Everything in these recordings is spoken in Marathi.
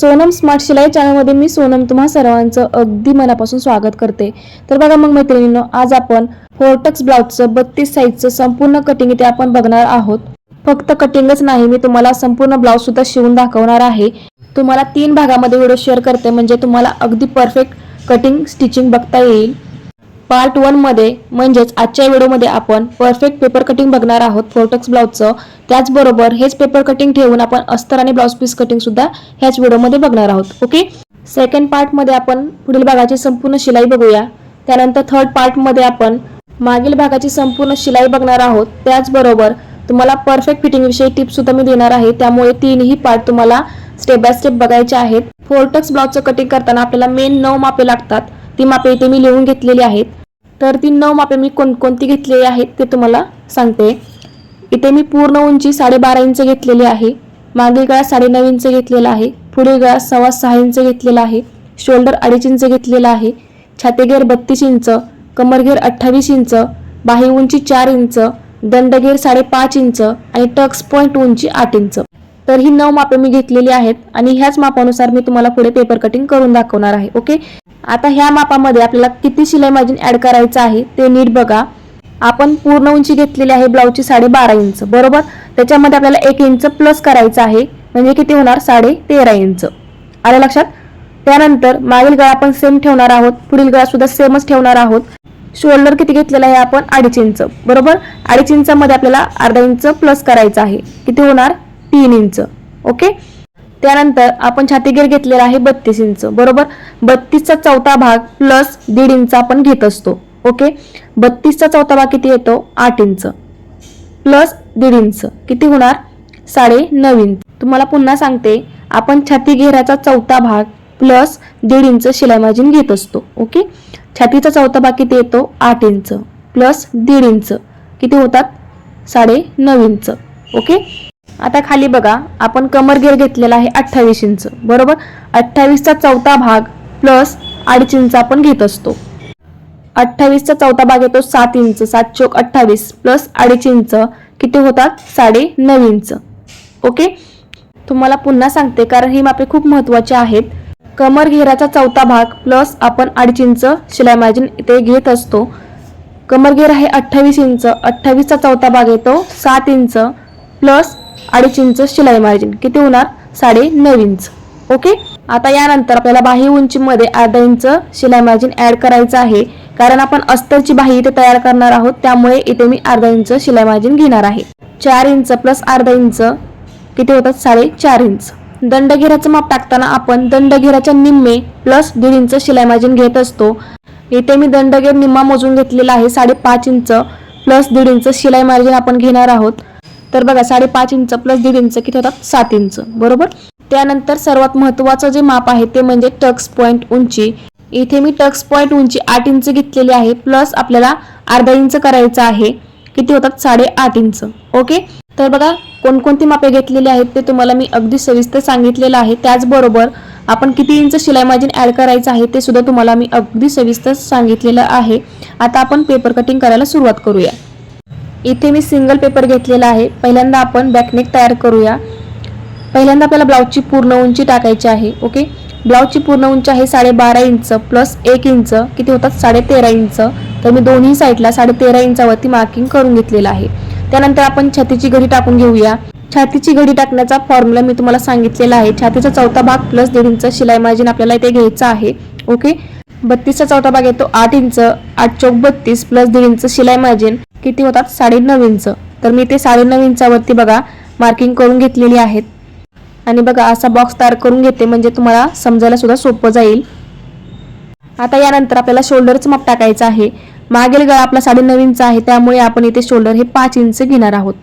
सोनम स्मार्ट शिलाई चॅनलमध्ये मी सोनम तुम्हा सर्वांचं अगदी मनापासून स्वागत करते. तर बघा मग मैत्रिणींनो आज आपण फोर्टक्स ब्लाउजचं बत्तीस साईजचं संपूर्ण कटिंग इथे आपण बघणार आहोत. फक्त कटिंगच नाही मी तुम्हाला संपूर्ण ब्लाऊज सुद्धा शिवून दाखवणार आहे. तुम्हाला तीन भागामध्ये व्हिडिओ शेअर करते म्हणजे तुम्हाला अगदी परफेक्ट कटिंग स्टिचिंग बघता येईल. पार्ट वनमध्ये म्हणजेच आजच्या व्हिडिओमध्ये आपण परफेक्ट पेपर कटिंग बघणार आहोत फोर्टक्स ब्लाऊजचं त्याचबरोबर हेच पेपर कटिंग ठेवून आपण अस्तर आणि ब्लाऊज पीस कटिंग सुद्धा ह्याच व्हिडिओमध्ये बघणार आहोत ओके सेकंड पार्टमध्ये आपण पुढील भागाची संपूर्ण शिलाई बघूया. त्यानंतर थर्ड पार्टमध्ये आपण मागील भागाची संपूर्ण शिलाई बघणार आहोत. त्याचबरोबर तुम्हाला परफेक्ट फिटिंगविषयी टिप्ससुद्धा मी देणार आहे. त्यामुळे तीनही पार्ट तुम्हाला स्टेप बाय स्टेप बघायचे आहेत. फोर्टक्स ब्लाउजचं कटिंग करताना आपल्याला मेन नऊ मापे लागतात. ती मापे इथे मी लिहून घेतलेली आहेत. तर ती नऊ मापे मी कोणकोणती घेतलेली आहेत ते तुम्हाला सांगते. इथे मी पूर्ण उंची साडेबारा इंच घेतलेली आहे. मागील गळा साडेनऊ इंच घेतलेला आहे. पुढील गळा सव्वा सहा इंच घेतलेला आहे. शोल्डर अडीच इंच घेतलेला आहे. छातीगेर बत्तीस इंच कमरघेर अठ्ठावीस इंच बाही उंची चार इंच दंडघेर साडेपाच इंच आणि टक्स पॉईंट उंची आठ इंच. तर ही नऊ मापे मी घेतलेली आहेत आणि ह्याच मापानुसार मी तुम्हाला पुढे पेपर कटिंग करून दाखवणार आहे ओके आता ह्या मापामध्ये आपल्याला किती शिलाई मार्जिन ऍड करायचं आहे ते नीट बघा. आपण पूर्ण उंची घेतलेली आहे ब्लाऊजची साडे बारा इंच बरोबर? त्याच्यामध्ये आपल्याला एक इंच प्लस करायचं आहे म्हणजे किती होणार? साडे तेरा इंच. आलं लक्षात? त्यानंतर मागील गळा आपण सेम ठेवणार आहोत पुढील गळा सुद्धा सेमच ठेवणार आहोत. शोल्डर किती घेतलेला आहे आपण? अडीच इंच बरोबर? अडीच इंचामध्ये आपल्याला अर्धा इंच प्लस करायचं आहे. किती होणार? तीन इंच ओके? त्यानंतर आपण छातीगीर घेतलेला आहे बत्तीस इंच बरोबर? बत्तीसचा चौथा भाग प्लस दीड इंच आपण घेत असतो ओके? बत्तीसचा चौथा भाग किती येतो? आठ इंच. प्लस दीड इंच. किती होणार? साडे नऊ इंच. तुम्हाला पुन्हा सांगते आपण छाती घेराचा चौथा भाग प्लस दीड इंच शिलाई मार्जिन घेत असतो ओके? छातीचा चौथा भाग किती येतो? आठ इंच. प्लस दीड इंच. किती होतात? साडे नऊ इंच ओके? आता खाली बघा आपण कमर घेर घेतलेला आहे अठ्ठावीस इंच बरोबर? अठ्ठावीसचा चौथा भाग प्लस अडीच इंच आपण घेत असतो. अठ्ठावीसचा चौथा भाग येतो सात इंच सात चोक अठ्ठावीस प्लस अडीच इंच किती होतात? साडे नऊ इंच. ओके? तुम्हाला पुन्हा सांगते कारण ही मापे खूप महत्त्वाचे आहेत. कमर घेराचा चौथा भाग प्लस आपण अडीच इंच शिलाई मार्जिन इथे घेत असतो. कमर घेर आहे अठ्ठावीस इंच अठ्ठावीसचा चौथा भाग येतो सात इंच प्लस अडीच इंच शिलाई मार्जिन किती होणार? साडे नऊ इंच. ओके आता यानंतर आपल्याला बाही उंचीमध्ये अर्धा इंच शिलाई मार्जिन ऍड करायचं आहे. कारण आपण अस्तरची बाही इथे तयार करणार आहोत. त्यामुळे इथे मी अर्धा इंच शिलाई मार्जिन घेणार आहे. चार इंच प्लस अर्धा इंच किती होतात? साडे चार इंच. दंडघेराचं माप टाकताना आपण दंडघेराच्या निम्मे प्लस दीड इंच शिलाई मार्जिन घेत असतो. इथे मी दंडघेर निम्मा मोजून घेतलेला आहे. साडेपाच इंच प्लस दीड इंच शिलाई मार्जिन आपण घेणार आहोत. तर बघा साडेपाच इंच प्लस दीड इंच किती होतात सात इंच. बरोबर? त्यानंतर सर्वात महत्वाचं जे माप आहे ते म्हणजे टक्स पॉईंट उंची. इथे मी टक्स पॉईंट उंची आठ इंच घेतलेली आहे प्लस आपल्याला अर्धा इंच करायचं आहे. किती होतात? साडे आठ इंच. ओके? तर बघा कोणकोणती मापे घेतलेली आहेत ते तुम्हाला मी अगदी सविस्तर सांगितलेलं आहे. त्याचबरोबर आपण किती इंच शिलाई मार्जिन ऍड करायचं आहे ते सुद्धा तुम्हाला मी अगदी सविस्तर सांगितलेलं आहे. आता आपण पेपर कटिंग करायला सुरुवात करूया. इथे मी सिंगल पेपर घेतलेला आहे. पहिल्यांदा आपण बॅकनेक तयार करूया. पहिल्यांदा आपल्याला ब्लाऊजची पूर्ण उंची टाकायची आहे ओके ब्लाऊजची पूर्ण उंची आहे साडेबारा इंच प्लस एक इंच किती होतात? साडेतेरा इंच. तर मी दोन्ही साईडला साडेतेरा इंचावरती मार्किंग करून घेतलेलं आहे. त्यानंतर आपण छातीची घडी टाकून घेऊया. छातीची घडी टाकण्याचा फॉर्म्युला मी तुम्हाला सांगितलेला आहे. छातीचा चौथा भाग प्लस दीड इंच शिलाई मार्जिन आपल्याला इथे घ्यायचं आहे ओके बत्तीसचा चौथा भाग येतो आठ इंच आठ चौक बत्तीस प्लस दीड इंच शिलाई मार्जिन किती होतात? साडेनऊ इंच. तर मी ते साडेनऊ इंचावरती बघा मार्किंग करून घेतलेली आहेत. आणि बघा असा बॉक्स तयार करून घेते म्हणजे तुम्हाला समजायला सुद्धा सोपं जाईल. आता यानंतर आपल्याला शोल्डरचं माप टाकायचं आहे. मागील गळा आपला साडेनऊ इंच आहे त्यामुळे आपण इथे शोल्डर हे पाच इंच घेणार आहोत.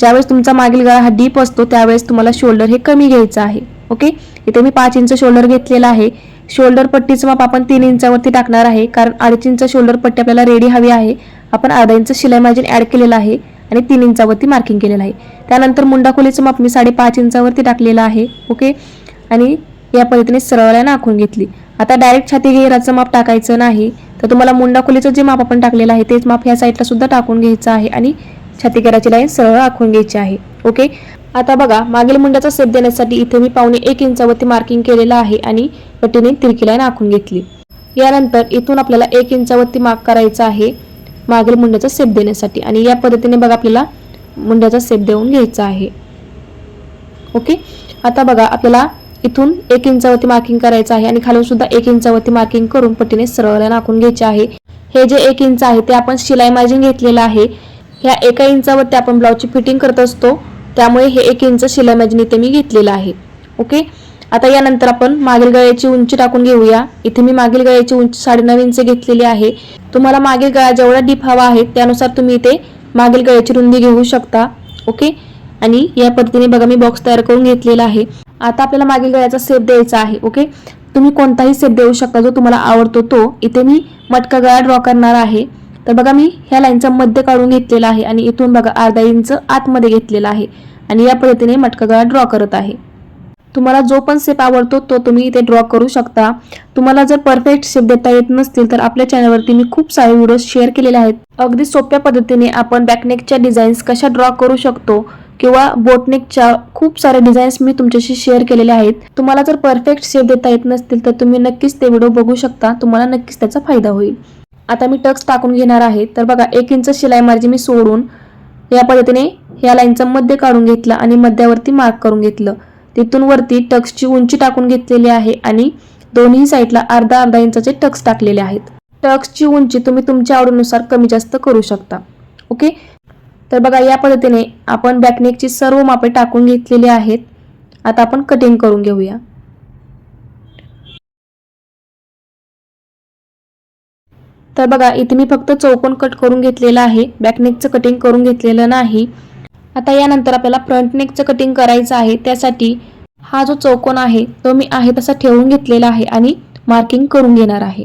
ज्यावेळेस तुमचा मागील गळा हा डीप असतो त्यावेळेस तुम्हाला शोल्डर हे कमी घ्यायचं आहे. ओके इथे मी पाच इंच शोल्डर घेतलेला आहे. शोल्डर पट्टीचं माप आपण तीन इंचावरती टाकणार आहे कारण अडीच इंच शोल्डर पट्टी आपल्याला रेडी हवी आहे. आपण अर्धा इंच शिलाई मार्जिन ऍड केलेलं आहे आणि तीन इंचावरती मार्किंग केलेलं आहे. त्यानंतर मुंडा खोलीचं माप मी साडेपाच इंचावरती टाकलेलं आहे ओके? आणि या पद्धतीने सरळ लाईन आखून घेतली. आता डायरेक्ट छाती घेराचं माप टाकायचं नाही तर तुम्हाला मुंडा खोलीचं जे माप आपण टाकलेलं आहे तेच माप ह्या साईडला सुद्धा टाकून घ्यायचं आहे आणि छाती घेराची लाईन सरळ आखून घ्यायची आहे ओके? आता बघा मागील मुंड्याचा सेप देण्यासाठी इथे मी पावणे एक इंचावरती मार्किंग केलेलं आहे आणि पट्टीने तिरकी लाईन आखून घेतली. यानंतर इथून आपल्याला एक इंचावरती मार्क करायचा आहे. मागील मुंड्याचा सेप देण्यासाठी. आणि या पद्धतीने बघा आपल्याला मुंड्याचा सेप देऊन घ्यायचा आहे. ओके? आता बघा आपल्याला इथून एक इंचावरती मार्किंग करायचं आहे आणि खालून सुद्धा एक इंचावरती मार्किंग करून पट्टीने सरळ नाकून घ्यायचे आहे. हे जे एक इंच आहे ते आपण शिलाई मार्जिन घेतलेलं आहे. ह्या एका इंचावरती आपण ब्लाऊजची फिटिंग करत असतो. त्यामुळे हे एक इंच शिलाई मार्जिन इथे मी घेतलेलं आहे. ओके? आता यानंतर आपण मागील गळ्याची उंची टाकून घेऊया. इथे मी मागील गळ्याची उंची साडेनऊ इंच घेतलेली आहे. तुम्हाला मागील गळा जेवढा डीप हवा आहे त्यानुसार तुम्ही इथे मागील गळ्याची रुंदी घेऊ शकता. ओके आणि या पद्धतीने बघा मी बॉक्स तयार करून घेतलेला आहे. आता आपल्याला मागील गळ्याचा सेप द्यायचा आहे. ओके तुम्ही कोणताही सेप देऊ शकता जो तुम्हाला आवडतो तो. इथे मी मटका गळा ड्रॉ करणार आहे. तर बघा मी ह्या लाईनचा मध्य काढून घेतलेला आहे आणि इथून बघा अर्धा इंच आतमध्ये घेतलेला आहे. आणि या पद्धतीने मटका गळा ड्रॉ करत आहे. तुम्हाला जो पण शेप आवडतो तो तुम्ही इथे ड्रॉ करू शकता. तुम्हाला जर परफेक्ट शेप देता येत नसतील तर आपल्या चॅनलवरती मी खूप सारे व्हिडिओ शेअर केलेले आहेत. अगदी सोप्या पद्धतीने आपण बॅकनेकच्या डिझाईन्स कशा ड्रॉ करू शकतो किंवा बोटनेकच्या खूप सारे डिझाईन्स मी तुमच्याशी शेअर केलेले आहेत. तुम्हाला जर परफेक्ट शेप देता येत नसतील तर तुम्ही नक्कीच ते व्हिडिओ बघू शकता. तुम्हाला नक्कीच त्याचा फायदा होईल. आता मी टक्स टाकून घेणार आहे. तर बघा एक इंच शिलाई मार्जिन मी सोडून या पद्धतीने या लाईनचा मध्य काढून घेतला आणि मध्यावरती मार्क करून घेतलं. तिथून वरती टक्सची उंची टाकून घेतलेली आहे आणि दोन्ही साईडला अर्धा अर्धा इंचाचे टक्स टाकलेले आहेत. टक्सची उंची तुम्ही तुमच्या आवडीनुसार कमी जास्त करू शकता. ओके? तर बघा या पद्धतीने आपण बॅकनेकची सर्व मापे टाकून घेतलेली आहेत. आता आपण कटिंग करून घेऊया. तर बघा इथे मी फक्त चौकोन कट करून घेतलेलं आहे. बॅकनेकचं कटिंग करून घेतलेलं नाही. आता यानंतर आपल्याला फ्रंट नेकचं कटिंग करायचं आहे. त्यासाठी हा जो चौकोन आहे तो मी आहे तसा ठेवून घेतलेला आहे आणि मार्किंग करून घेणार आहे.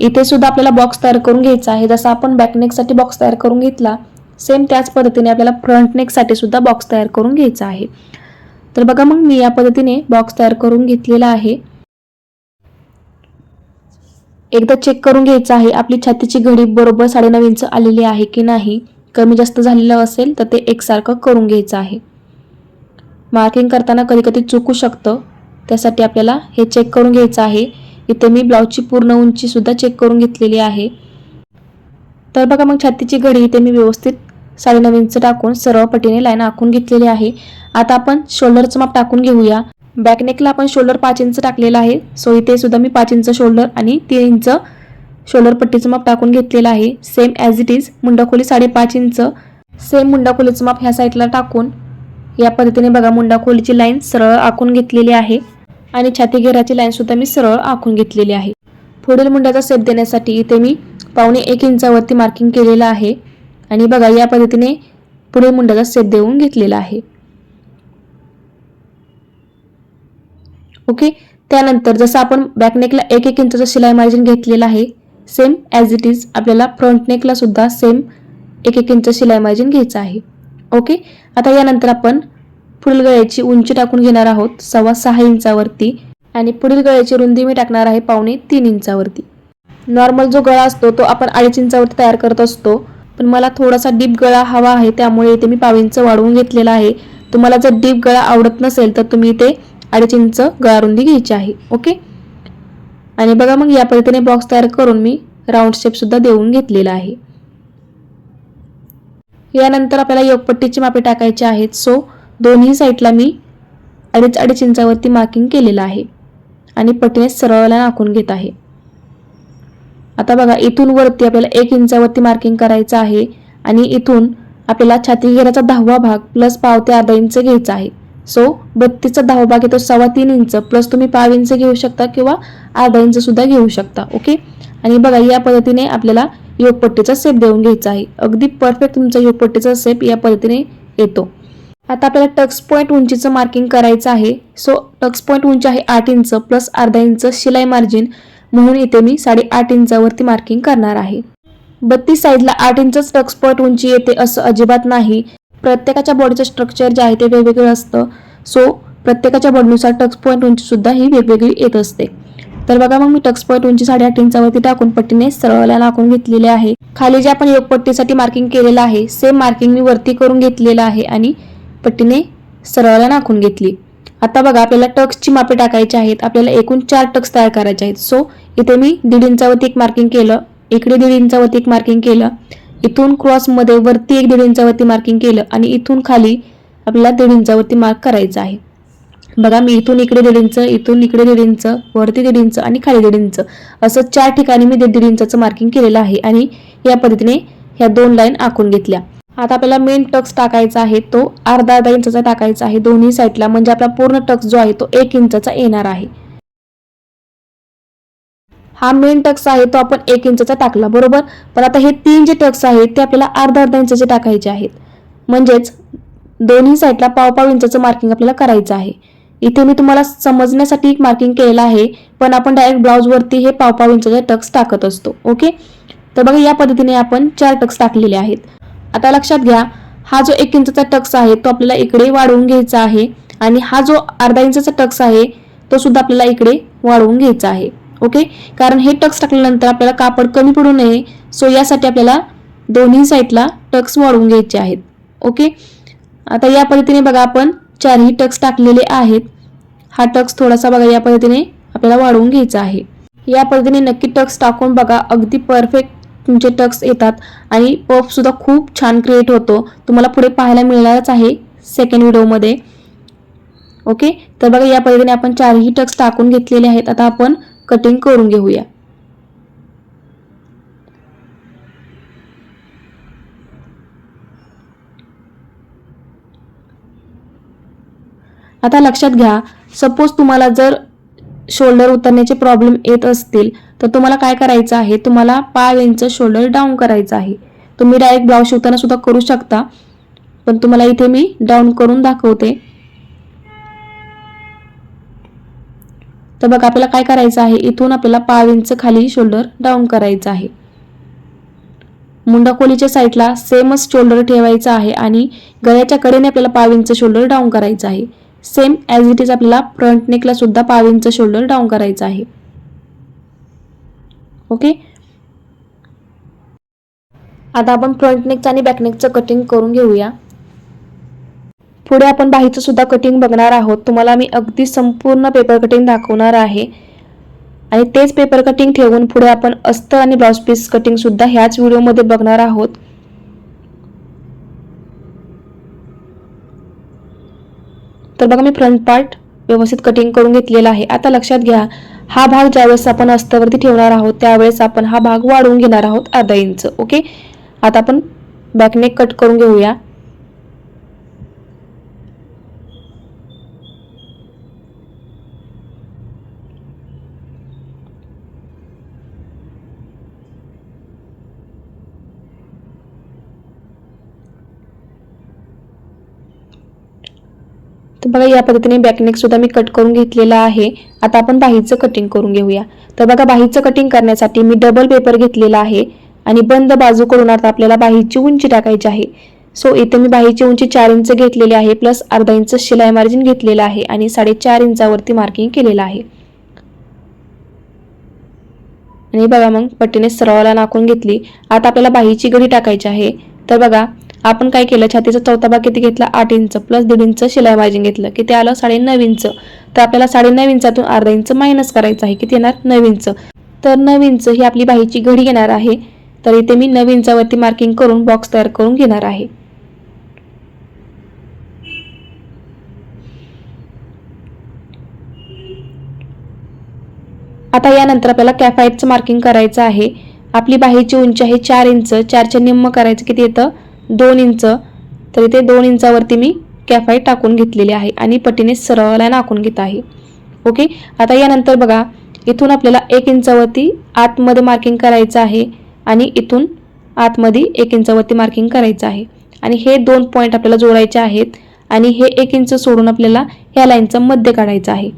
इथे सुद्धा आपल्याला बॉक्स तयार करून घ्यायचा आहे. जसा आपण बॅकनेकसाठी बॉक्स तयार करून घेतला सेम त्याच पद्धतीने आपल्याला फ्रंट नेकसाठी सुद्धा बॉक्स तयार करून घ्यायचा आहे. तर बघा मग मी या पद्धतीने बॉक्स तयार करून घेतलेला आहे. एकदा चेक करून घ्यायचं आहे. आपली छातीची घडी बरोबर साडेनऊ इंच आलेली आहे की नाही? कमी जास्त झालेलं असेल तर ते एकसारखं करून घ्यायचं आहे. मार्किंग करताना कधी कधी चुकू शकतं. त्यासाठी आपल्याला हे चेक करून घ्यायचं आहे. इथे मी ब्लाऊजची पूर्ण उंचीसुद्धा चेक करून घेतलेली आहे. तर बघा मग छातीची घडी इथे मी व्यवस्थित साडेनऊ इंच टाकून सरळ पटीने लाईन आखून घेतलेली आहे. आता आपण शोल्डरचं माप टाकून घेऊया. बॅकनेकला आपण शोल्डर पाच इंच टाकलेलं आहे. सो इथे सुद्धा मी पाच इंच शोल्डर आणि तीन इंच शोल्डर पट्टीचं माप टाकून घेतलेलं आहे. सेम ॲज इट इज मुंडाखोली साडेपाच इंच सेम मुंडाखोलीचं माप ह्या साईडला टाकून या पद्धतीने बघा मुंडाखोलीची लाईन सरळ आखून घेतलेली आहे. आणि छाती घेराची लाईन सुद्धा मी सरळ आखून घेतलेली आहे. पुढील मुंड्याचा सेप देण्यासाठी इथे मी पावणे एक इंचावरती मार्किंग केलेलं आहे. आणि बघा या पद्धतीने पुढील मुंड्याचा सेप देऊन घेतलेला आहे. ओके त्यानंतर जसं आपण बॅकनेकला एक एक इंचाचं शिलाई मार्जिन घेतलेलं आहे सेम ॲज इट इज आपल्याला फ्रंट नेकला सुद्धा सेम एक एक इंच शिलाई मार्जिन घ्यायचं आहे. ओके आता यानंतर आपण पुढील गळ्याची उंची टाकून घेणार आहोत सव्वा सहा इंचावरती. आणि पुढील गळ्याची रुंदी मी टाकणार आहे पावणे तीन इंचावरती. नॉर्मल जो गळा असतो तो आपण अडीच इंचावरती तयार करत असतो. पण मला थोडासा डीप गळा हवा आहे त्यामुळे इथे मी पाव इंच वाढवून घेतलेला आहे. तुम्हाला जर डीप गळा आवडत नसेल तर तुम्ही इथे अडीच इंच गळारुंदी घ्यायची आहे. ओके आणि बघा मग या पद्धतीने बॉक्स तयार करून मी राऊंड शेपसुद्धा देऊन घेतलेला आहे. यानंतर आपल्याला योगपट्टीची मापे टाकायची आहेत. सो दोन्ही साईडला मी अडीच अडीच इंचावरती मार्किंग केलेलं आहे. आणि पट्टीने सरळला आखून घेत आहे. आता बघा इथून वरती आपल्याला एक इंचावरती मार्किंग करायचं आहे. आणि इथून आपल्याला छाती घेराचा दहावा भाग प्लस पाव ते अर्धा इंच घ्यायचा आहे. सो बत्तीसचा दहावा भाग येतो सव्वा तीन इंच. प्लस तुम्ही पाव इंच घेऊ शकता किंवा अर्धा इंच सुद्धा घेऊ शकता ओके आणि बघा या पद्धतीने आपल्याला योगपट्टीचा सेप देऊन घ्यायचा आहे. अगदी परफेक्ट तुमचा योगपट्टीचा सेप या पद्धतीने येतो. आता आपल्याला टक्स पॉईंट उंचीचं मार्किंग करायचं आहे. सो टक्स पॉईंट उंची आहे आठ इंच प्लस अर्धा इंच शिलाई मार्जिन म्हणून इथे मी साडेआठ इंचावरती मार्किंग करणार आहे. बत्तीस साईडला आठ इंचच टक्स पॉईंट उंची येते असं अजिबात नाही. प्रत्येकाच्या बॉडीचं स्ट्रक्चर जे आहे ते वेगवेगळं असतं. सो प्रत्येकाच्या बॉडीनुसार टक्स पॉईंट उंची सुद्धा ही वेगवेगळी येत असते. तर बघा मग मी टक्स पॉईंट उंची साडेआठ इंचावरती टाकून पट्टीने सरळला नाकून घेतलेले आहे. खाली जे आपण योगपट्टीसाठी मार्किंग केलेलं आहे सेम मार्किंग मी वरती करून घेतलेलं आहे आणि पट्टीने सरळला नाकून घेतली. आता बघा आपल्याला टक्सची मापे टाकायची आहेत आपल्याला एकूण चार टक्स तयार करायचे आहेत. सो इथे मी दीड इंचावरती एक मार्किंग केलं इकडे दीड इंचावरती एक मार्किंग केलं इथून क्रॉसमध्ये वरती एक दीड इंचावरती मार्किंग केलं आणि इथून खाली आपल्याला दीड इंचावरती मार्क करायचं आहे. बघा मी इथून इकडे दीड इंच इथून इकडे दीड इंच वरती दीड इंच आणि खाली दीड इंच असं चार ठिकाणी मी दीड दीड इंचाचं मार्किंग केलेलं आहे आणि या पद्धतीने ह्या दोन लाईन आखून घेतल्या. आता आपल्याला मेन टक्स टाकायचा आहे तो अर्धा अर्धा इंचाचा टाकायचा आहे. दोन्ही साईडला म्हणजे आपला पूर्ण टक्स जो आहे तो एक इंचाचा येणार आहे. हा मेन टक्स आहे तो आपण एक इंचचा टाकला बरोबर? पण आता हे तीन जे टक्स आहेत ते आपल्याला अर्धा अर्धा इंचाचे टाकायचे आहेत. म्हणजेच दोन्ही साईडला पाव पाव इंचाचं मार्किंग आपल्याला करायचं आहे. इथे मी तुम्हाला समजण्यासाठी एक मार्किंग केलेलं आहे पण आपण डायरेक्ट ब्लाऊजवरती हे पाव पाव इंचाचे टक्स टाकत असतो ओके? तर बघा या पद्धतीने आपण चार टक्स टाकलेले आहेत. आता लक्षात घ्या हा जो एक इंचाचा टक्स आहे तो आपल्याला इकडे वाढवून घ्यायचा आहे आणि हा जो अर्धा इंचाचा टक्स आहे तो सुद्धा आपल्याला इकडे वाढवून घ्यायचा आहे. ओके? कारण हे टक्स टाकल्यानंतर आपल्याला कापड कमी पडू नये. सो यासाठी आपल्याला दोन्ही साईडला टक्स वाढवून घ्यायचे आहेत. ओके? आता या पद्धतीने बघा आपण चारही टक्स टाकलेले आहेत. हा टक्स थोडासा बघा या पद्धतीने आपल्याला वाढवून घ्यायचा आहे. या पद्धतीने नक्की टक्स टाकून बघा अगदी परफेक्ट तुमचे टक्स येतात आणि पफसुद्धा खूप छान क्रिएट होतो. तुम्हाला पुढे पाहायला मिळणारच आहे सेकंड व्हिडिओमध्ये ओके? तर बघा या पद्धतीने आपण चारही टक्स टाकून घेतलेले आहेत. आता आपण कटिंग करून घेऊया. आता लक्षात घ्या सपोज तुम्हाला जर शोल्डर उतरण्याचे प्रॉब्लेम येत असतील तर तुम्हाला काय करायचं आहे? तुम्हाला पाय इंच शोल्डर डाऊन करायचं आहे. तुम्ही डायरेक्ट ब्लाऊज शिवताना सुद्धा करू शकता पण तुम्हाला इथे मी डाऊन करून दाखवते. तर बघा आपल्याला काय करायचं आहे? इथून आपल्याला पाव इंच खाली शोल्डर डाऊन करायचं आहे. मुंडाकोलीच्या साईडला सेमच शोल्डर ठेवायचं आहे आणि गळ्याच्या कडेने आपल्याला पाव इंच शोल्डर डाऊन करायचं आहे. सेम ॲज इट इज आपल्याला फ्रंट नेकला सुद्धा पाव इंच शोल्डर डाऊन करायचं आहे. ओके आता आपण फ्रंट नेकचं आणि बॅक नेकचं कटिंग करून घेऊया. पुढे आपण बाहीचं सुद्धा कटिंग बघणार आहोत. तुम्हाला मी अगदी संपूर्ण पेपर कटिंग दाखवणार आहे. आणि तेच पेपर कटिंग ठेवून पुढे आपण अस्तर आणि ब्लाउज पीस कटिंग सुद्धा ह्याच व्हिडिओमध्ये बघणार आहोत. तर बघा मी फ्रंट पार्ट व्यवस्थित कटिंग करून घेतलेला आहे. आता लक्षात घ्या हा भाग ज्यावेळेस आपण अस्तवरती ठेवणार आहोत त्यावेळेस आपण हा भाग वाढवून घेणार आहोत अर्धा इंच ओके आता आपण बॅकनेक कट करून घेऊया. तर बघा या पद्धतीने बॅकनेक सुद्धा मी कट करून घेतलेला आहे. आता आपण बाहीचं कटिंग करून घेऊया. तर बघा बाहीचं कटिंग करण्यासाठी मी डबल पेपर घेतलेला आहे आणि बंद बाजूकडून आता आपल्याला बाहीची उंची टाकायची आहे. सो इथे मी बाहीची उंची चार इंच घेतलेली आहे प्लस अर्धा इंच शिलाई मार्जिन घेतलेलं आहे आणि साडेचार इंचावरती मार्किंग केलेलं आहे. आणि बघा मग पट्टीने सरावाला नाकून घेतली. आता आपल्याला बाहीची गडी टाकायची आहे. तर बघा आपण काय केलं? छातीचा चौथा भाग किती घेतला? आठ इंच प्लस दीड इंच शिलाई मार्जिन घेतलं. किती आलं? साडे नऊ इंच. तर आपल्याला साडे नऊ इंचातून अर्धा इंच मायनस करायचं आहे. किती येणार? नऊ इंच. तर नऊ इंच ही आपली बाहीची घडी घेणार आहे. तर इथे मी नऊ इंचावरती मार्किंग करून बॉक्स तयार करून घेणार आहे. आता यानंतर आपल्याला कॅफाईटचं मार्किंग करायचं आहे. आपली बाहीची उंची आहे चार इंच. चारच्या निम्म करायचं किती येतं? दोन इंच. तर इथे दोन इंचावरती मी कॅफाईट टाकून घेतलेली आहे आणि पटीने सरळ लाईन आखून घेत आहे. ओके? आता यानंतर बघा इथून आपल्याला एक इंचावरती आतमध्ये मार्किंग करायचं आहे आणि इथून आतमध्ये एक इंचावरती मार्किंग करायचं आहे. आणि हे दोन पॉईंट आपल्याला जोडायचे आहेत आणि हे एक इंच सोडून आपल्याला ह्या लाईनचं मध्य काढायचं आहे.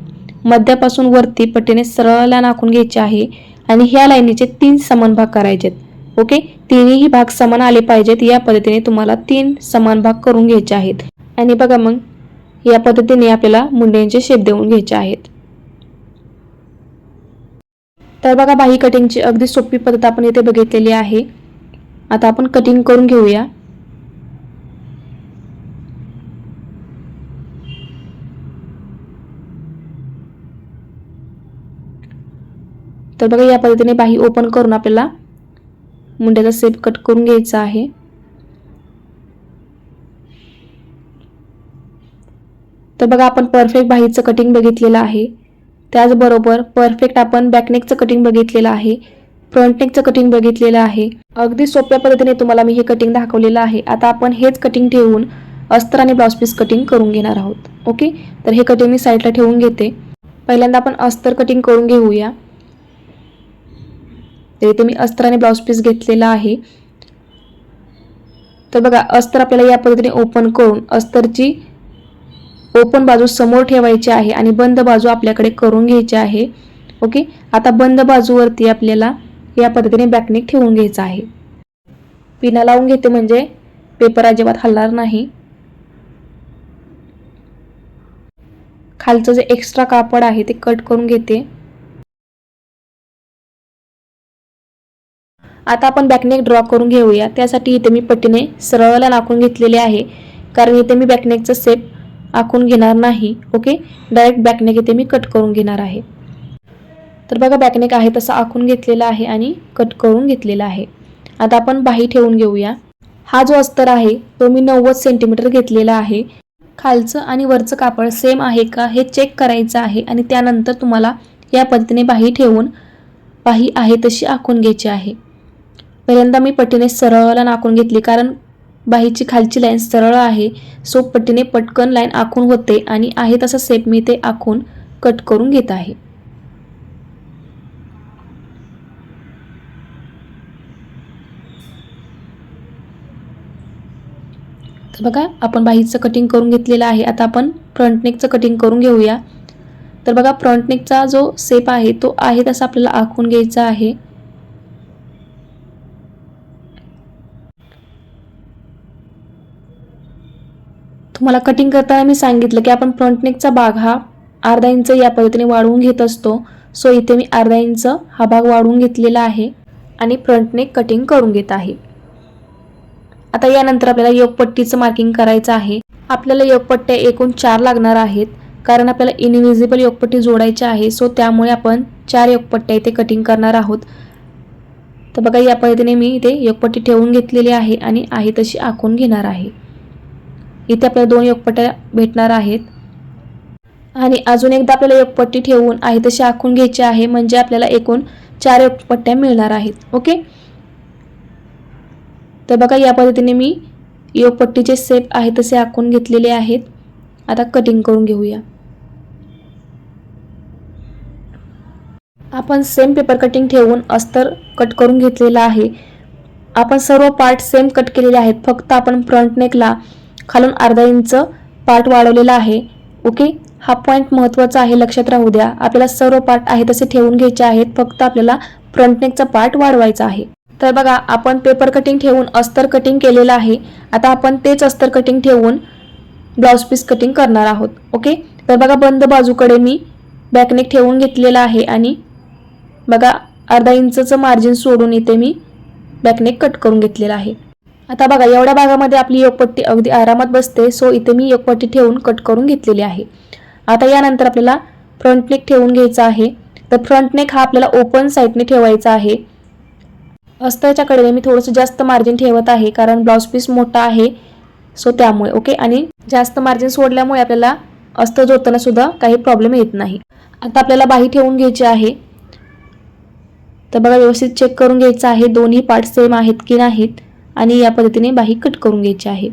मध्यापासून वरती पटीने सरळ लाईन आखून घ्यायची आहे आणि ह्या लाईनीचे तीन समान भाग करायचे आहेत ओके? तिन्ही भाग समान आले पाहिजेत. या पद्धतीने तुम्हाला तीन समान भाग करून घ्यायचे आहेत. आणि बघा मग या पद्धतीने आपल्याला मुंड्यांचे शेप देऊन घ्यायचे आहेत. तर बघा बाही कटिंगची अगदी सोपी पद्धत आपण इथे बघितलेली आहे. आता आपण कटिंग करून घेऊया. तर बघा या पद्धतीने बाही ओपन करून आपल्याला मुंड्याचा सेप कट करून घ्यायचा आहे. तर बघा आपण परफेक्ट बाहीचं कटिंग बघितलेलं आहे. त्याचबरोबर परफेक्ट आपण बॅकनेकचं कटिंग बघितलेलं आहे. फ्रंटनेकचं कटिंग बघितलेलं आहे. अगदी सोप्या पद्धतीने तुम्हाला मी हे कटिंग दाखवलेलं आहे. आता आपण हेच कटिंग ठेवून अस्तर आणि ब्लाऊज पीस कटिंग करून घेणार आहोत. ओके तर हे कटिंग मी साईडला ठेवून घेते. पहिल्यांदा आपण अस्तर कटिंग करून घेऊया. तर इथे मी अस्त्राने ब्लाऊज पीस घेतलेला आहे. तर बघा अस्तर आपल्याला या पद्धतीने ओपन करून अस्तरची ओपन बाजू समोर ठेवायची आहे आणि बंद बाजू आपल्याकडे करून घ्यायची आहे. ओके आता बंद बाजूवरती आपल्याला या पद्धतीने बॅकनिक ठेवून घ्यायचं आहे. पिना लावून घेते म्हणजे पेपर अजिबात हलणार नाही. खालचं जे एक्स्ट्रा कापड आहे ते कट करून घेते. आता आपण बॅकनेक ड्रॉ करून घेऊया. त्यासाठी इथे मी पट्टीने सरळला आखून घेतलेले आहे. कारण इथे मी बॅकनेकचं सेप आखून घेणार नाही. ओके डायरेक्ट बॅकनेक इथे मी कट करून घेणार आहे. तर बघा बॅकनेक आहे तसं आखून घेतलेला आहे आणि कट करून घेतलेला आहे. आता आपण बाही ठेवून घेऊया. हा जो अस्तर आहे तो मी नव्वद सेंटीमीटर घेतलेला आहे. खालचं आणि वरचं कापड सेम आहे का हे चेक करायचं आहे आणि त्यानंतर तुम्हाला या पद्धतीने बाही ठेवून बाही आहे तशी आखून घ्यायची आहे. पहिल्यांदा मी पट्टीने सरळला नाकून घेतली कारण बाहीची खालची लाईन सरळ आहे. सो पट्टीने पटकन लाईन आखून होते आणि आहे तसा सेप मी ते आखून कट करून घेत आहे. तर बघा आपण बाहीचं कटिंग करून घेतलेलं आहे. आता आपण फ्रंट नेकचं कटिंग करून घेऊया. तर बघा फ्रंट नेकचा जो सेप आहे तो आहे तसा आपल्याला आखून घ्यायचा आहे. तुम्हाला कटिंग करताना मी सांगितलं की आपण फ्रंट नेकचा भाग हा अर्धा इंच या पद्धतीने वाढवून घेत असतो. सो इथे मी अर्धा इंच हा भाग वाढवून घेतलेला आहे आणि फ्रंट नेक कटिंग करून घेत आहे. आता यानंतर आपल्याला योगपट्टीचं मार्किंग करायचं आहे. आपल्याला योगपट्ट्या एकूण चार लागणार आहेत कारण आपल्याला इनविजिबल योगपट्टी जोडायची आहे. सो त्यामुळे आपण चार योगपट्ट्या इथे कटिंग करणार आहोत. तर बघा या पद्धतीने मी इथे योगपट्टी ठेवून घेतलेली आहे आणि आहे तशी आखून घेणार आहे. इथे आपल्याला दोन योगपट्ट्या भेटणार आहेत. आणि अजून एकदा आपल्याला योगपट्टी ठेवून आहे तशी आखून घ्यायची आहे म्हणजे आपल्याला एकूण चार योगपट्ट्या मिळणार आहेत. ओके? तर बघा या पद्धतीने मी योगपट्टीचे सेप आहे तसे आखून घेतलेले आहेत. आता कटिंग करून घेऊया. आपण सेम पेपर कटिंग ठेवून अस्तर कट करून घेतलेला आहे. आपण सर्व पार्ट सेम कट केलेले आहेत. फक्त आपण फ्रंट नेकला खालून अर्धा इंच पार्ट वाढवलेला आहे. ओके? हा पॉईंट महत्त्वाचा आहे लक्षात राहू द्या. आपल्याला सर्व पार्ट आहे तसे ठेवून घ्यायचे आहेत. फक्त आपल्याला फ्रंटनेकचा पार्ट वाढवायचा आहे. तर बघा आपण पेपर कटिंग ठेवून अस्तर कटिंग केलेलं आहे. आता आपण तेच अस्तर कटिंग ठेवून ब्लाऊज पीस कटिंग करणार आहोत. ओके? तर बघा बंद बाजूकडे मी बॅकनेक ठेवून घेतलेला आहे आणि बघा अर्धा इंचचं मार्जिन सोडून इथे मी बॅकनेक कट करून घेतलेला आहे. आता बघा एवढ्या भागामध्ये आपली योगपट्टी अगदी आरामात बसते सो इथे मी योगपट्टी ठेवून कट करून घेतलेली आहे. आता यानंतर आपल्याला फ्रंट नेक ठेवून घ्यायचा आहे. तर फ्रंट नेक हा आपल्याला ओपन साईडने ठेवायचा आहे. अस्ताच्या कडेने मी थोडंसं जास्त मार्जिन ठेवत आहे कारण ब्लाऊज पीस मोठा आहे. सो त्यामुळे ओके आणि जास्त मार्जिन सोडल्यामुळे आपल्याला अस्त जोडताना सुद्धा काही प्रॉब्लेम येत नाही. आता आपल्याला बाही ठेवून घ्यायची आहे. तर बघा व्यवस्थित चेक करून घ्यायचं आहे दोन्ही पार्ट सेम आहेत की नाहीत. आणि या पद्धतीने बाही कट करून घ्यायची आहे.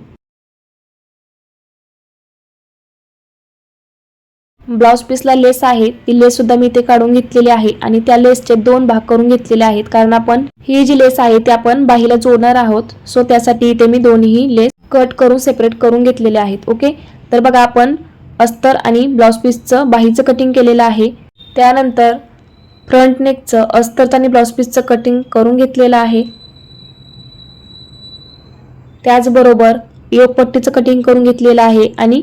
ब्लाऊज पीसला लेस आहे. ती लेस सुद्धा मी इथे काढून घेतलेली आहे आणि त्या लेसचे दोन भाग करून घेतलेले आहेत. कारण आपण ही जी लेस आहे ती आपण बाहीला जोडणार आहोत. सो त्यासाठी इथे मी दोन्ही लेस कट करून सेपरेट करून घेतलेले आहेत. ओके तर बघा आपण अस्तर आणि ब्लाऊज पीसचं बाहीचं कटिंग केलेलं आहे. त्यानंतर फ्रंट नेकचं अस्तरचं आणि ब्लाऊज पीसचं कटिंग करून घेतलेलं आहे. त्याचबरोबर योगपट्टीचं कटिंग करून घेतलेलं आहे आणि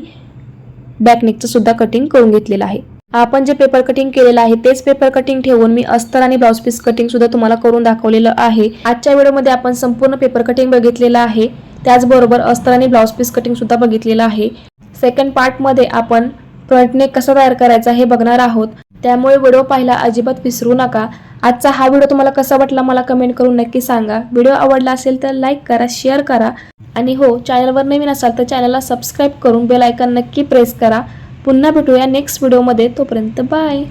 बॅकनेकचं सुद्धा कटिंग करून घेतलेलं आहे. आपण जे पेपर कटिंग केलेलं आहे तेच पेपर कटिंग ठेवून मी अस्तर आणि ब्लाऊज पीस कटिंग सुद्धा तुम्हाला करून दाखवलेलं आहे. आजच्या व्हिडिओमध्ये आपण संपूर्ण पेपर कटिंग बघितलेलं आहे. त्याचबरोबर अस्तर आणि ब्लाऊज पीस कटिंग सुद्धा बघितलेलं आहे. सेकंड पार्टमध्ये आपण फ्रंट कसा तयार करायचा हे बघणार आहोत. त्यामुळे व्हिडिओ पाहायला अजिबात विसरू नका. आजचा हा व्हिडिओ तुम्हाला कसा वाटला मला कमेंट करून नक्की सांगा. व्हिडिओ आवडला असेल तर लाईक करा शेअर करा. आणि हो चॅनलवर नवीन असाल तर चॅनलला सबस्क्राईब करून बेल आयकन नक्की प्रेस करा. पुन्हा भेटूया नेक्स्ट व्हिडिओमध्ये. तोपर्यंत बाय.